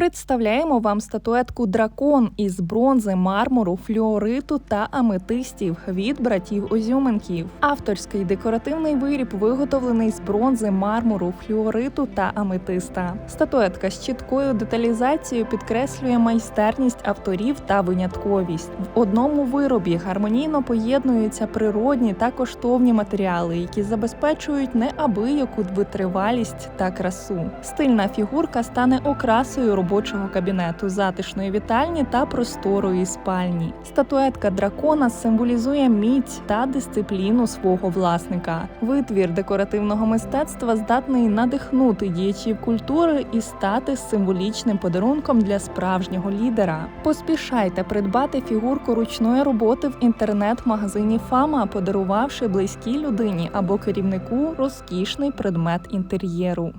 Представляємо вам статуетку Дракон із бронзи, мармуру, флюориту та аметистів від братів Озюменків. Авторський декоративний виріб виготовлений з бронзи, мармуру, флюориту та аметиста. Статуетка з чіткою деталізацією підкреслює майстерність авторів та винятковість. В одному виробі гармонійно поєднуються природні та коштовні матеріали, які забезпечують неабияку витривалість та красу. Стильна фігурка стане окрасою робочого кабінету, затишної вітальні та просторої спальні. Статуетка дракона символізує міць та дисципліну свого власника. Витвір декоративного мистецтва здатний надихнути діячів культури і стати символічним подарунком для справжнього лідера. Поспішайте придбати фігурку ручної роботи в інтернет-магазині Фама, подарувавши близькій людині або керівнику розкішний предмет інтер'єру.